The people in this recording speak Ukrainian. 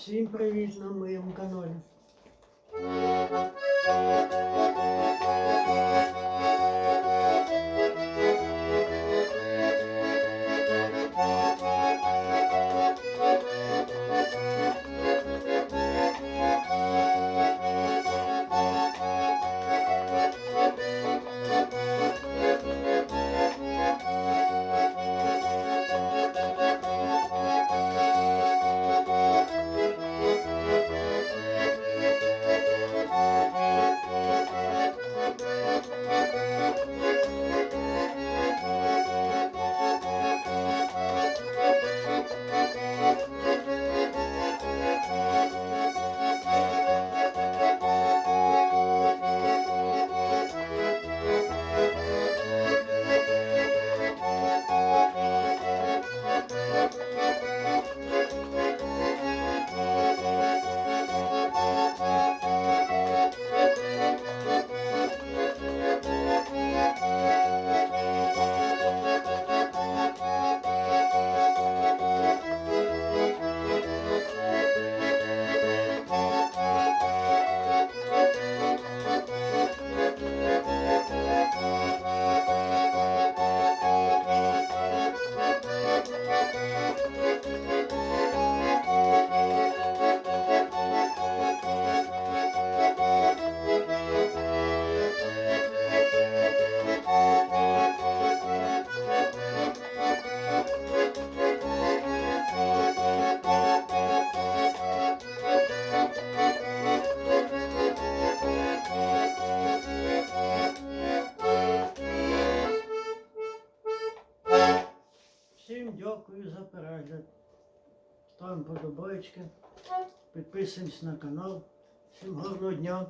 Всім привіт на моєму каналі. Всім дякую за перегляд. Ставимо подобайки, підписуємось на канал. Всім гарного дня.